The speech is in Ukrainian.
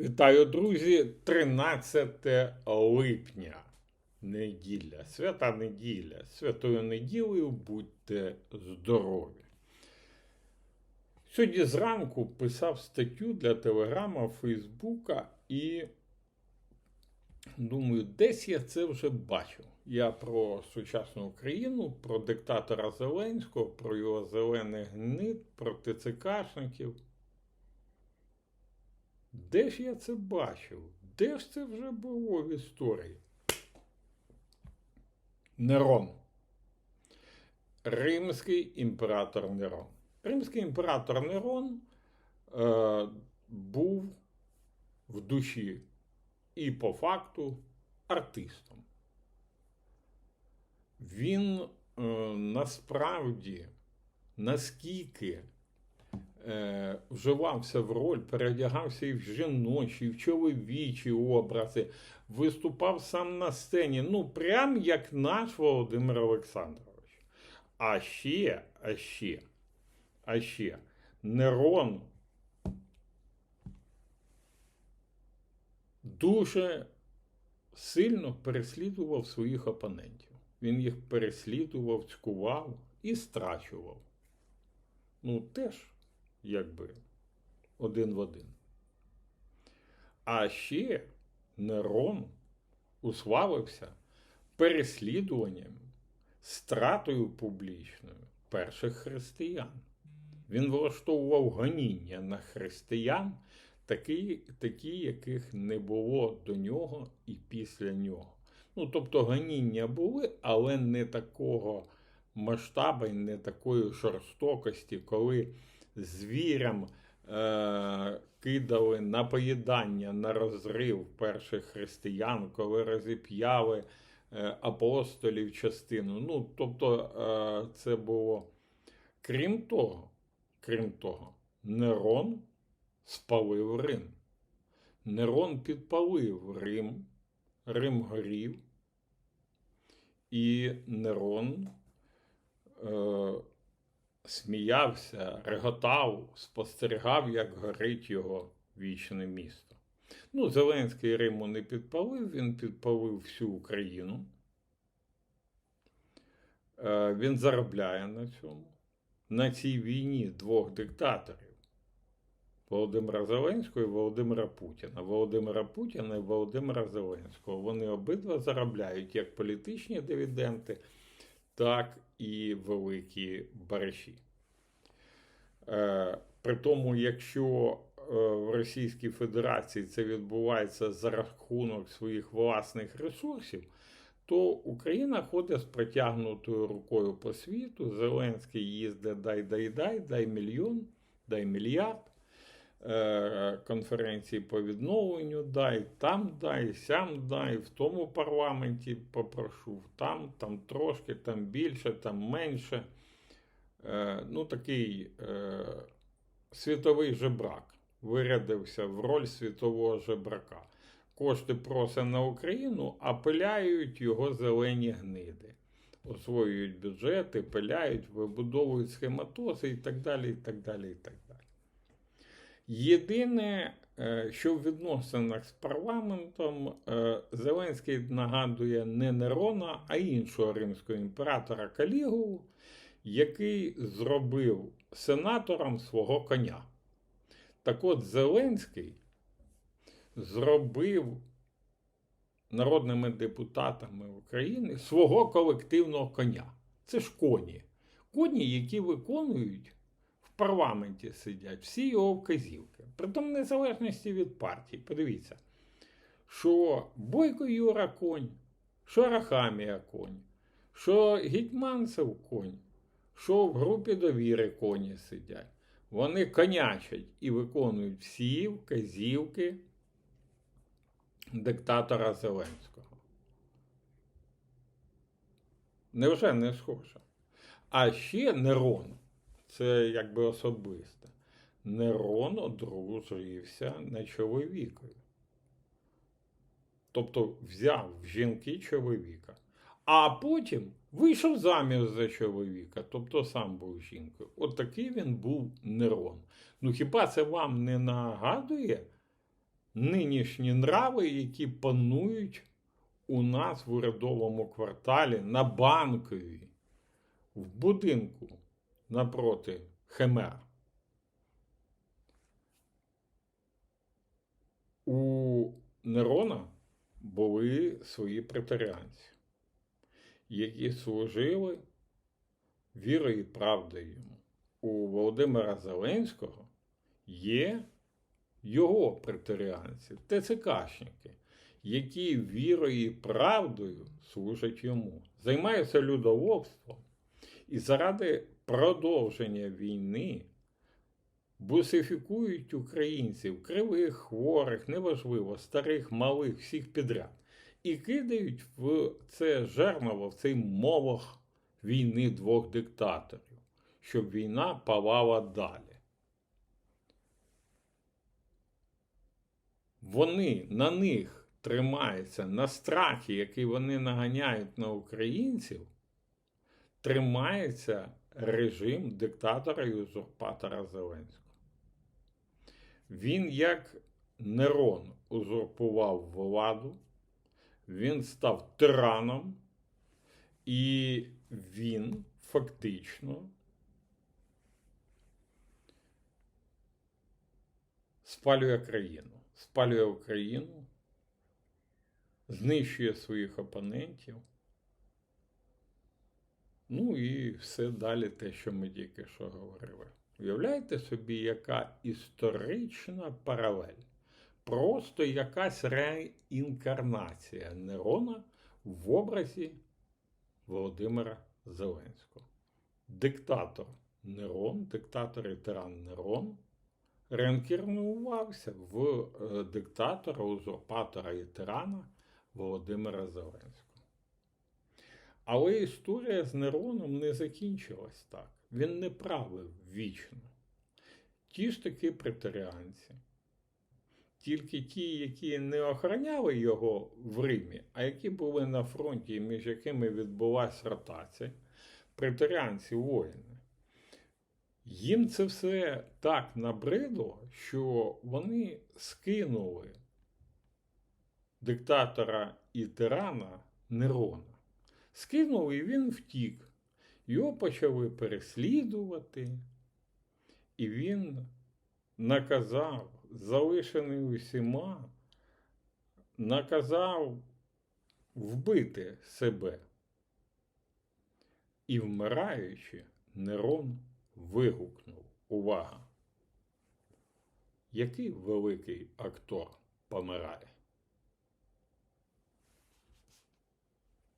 Вітаю, друзі! 13 липня. Неділя, свята неділя. Святою неділею будьте здорові. Сьогодні зранку писав статтю для Телеграма, Фейсбука і думаю, десь я це вже бачив. Я про сучасну Україну, про диктатора Зеленського, про його зелених гнид, про ТЦКшників. Де ж я це бачив? Де ж це вже було в історії? Нерон. Римський імператор Нерон. Римський імператор Нерон е, був в душі і по факту артистом. Він е, насправді наскільки вживався в роль, передягався і в жіночі, і в чоловічі образи, виступав сам на сцені, ну, прям як наш Володимир Олександрович. А ще, а ще, а ще, Нерон дуже сильно переслідував своїх опонентів. Він їх переслідував, цькував і страчував. Ну, теж якби один в один. А ще Нерон уславився переслідуванням, стратою публічною перших християн. Він влаштовував гоніння на християн, такі, такі, яких не було до нього і після нього. Ну, тобто гоніння були, але не такого масштабу не такої жорстокості, коли звірям е, кидали на поїдання, на розрив перших християн, коли розіп'яли е, апостолів частину. Ну, тобто, е, це було крім того, крім того, Нерон спалив Рим. Нерон підпалив Рим, Рим горів, і Нерон. Е, сміявся, реготав, спостерігав, як горить його вічне місто. Ну, Зеленський Риму не підпалив, він підпалив всю Україну. Е, Він заробляє на цьому. На цій війні двох диктаторів. Володимира Зеленського і Володимира Путіна. Володимира Путіна і Володимира Зеленського. Вони обидва заробляють як політичні дивіденти, так і великі бариші. Е, при тому, якщо е, в Російській Федерації це відбувається за рахунок своїх власних ресурсів, то Україна ходить з протягнутою рукою по світу. Зеленський їздить дай дай дай, дай мільйон, дай мільярд. Е, конференції по відновленню дай, там дай, сям дай, в тому парламенті попрошу, там, там трошки, там більше, там менше. Е, ну, такий е, світовий жебрак. Вирядився в роль світового жебрака. Кошти просить на Україну, а пиляють його зелені гниди. Освоюють бюджети, пиляють, вибудовують схематози і так далі. і так далі, і так далі. Єдине, е, що в відносинах з парламентом е, Зеленський нагадує не Нерона, а іншого римського імператора Калігулу, який зробив сенатором свого коня. Так от Зеленський зробив народними депутатами України свого колективного коня. Це ж коні. Коні, які виконують парламенті сидять всі його вказівки. Притом незалежності від партії. Подивіться, що Бойко Юра конь, що Рахамія конь, що Гетьманцев конь що в групі довіри коні сидять. Вони конячать і виконують всі вказівки диктатора Зеленського. Невже не схоже? А ще Нерон, це якби особисте. Нерон одружився на чоловікові. Тобто взяв в жінки чоловіка, а потім Вийшов заміж за чоловіка, тобто сам був жінкою. От такий він був Нерон. Ну хіба це вам не нагадує нинішні нрави, які панують у нас в урядовому кварталі на банковій, в будинку напроти Хемер. У Нерона були свої претеріанці, які служили вірою і правдою йому. У Володимира Зеленського є його претеріанці, ТЦКшники, які вірою і правдою служать йому, займаються людоловством і заради продовження війни бусифікують українців, кривих, хворих, неважливо, старих, малих, всіх підряд, і кидають в це жерново, в цей молох війни двох диктаторів, щоб війна палала далі. Вони на них тримаються на страхі, який вони наганяють на українців, тримається режим диктатора і узурпатора Зеленського. Він, як Нерон, узурпував владу, він став тираном, і він фактично спалює країну. Спалює Україну, знищує своїх опонентів. Ну і все далі те, що ми тільки що говорили. Уявляєте собі, яка історична паралель? Просто якась реінкарнація Нерона в образі Володимира Зеленського. Диктатор Нерон, диктатор і тиран Нерон реінкарнувався в е, диктатора, узурпатора і тирана Володимира Зеленського. Але історія з Нероном не закінчилась так. Він не правив вічно. Ті ж таки претеріанці. Тільки ті, які не охороняли його в Римі, а які були на фронті, між якими відбулася ротація, претеріанці воїни. Їм це все так набридло, що вони скинули диктатора і тирана Нерона. Скинули і він втік. Його почали переслідувати, і він наказав, залишений усіма, наказав вбити себе. І, вмираючи, Нерон вигукнув увага. Який великий актор помирає?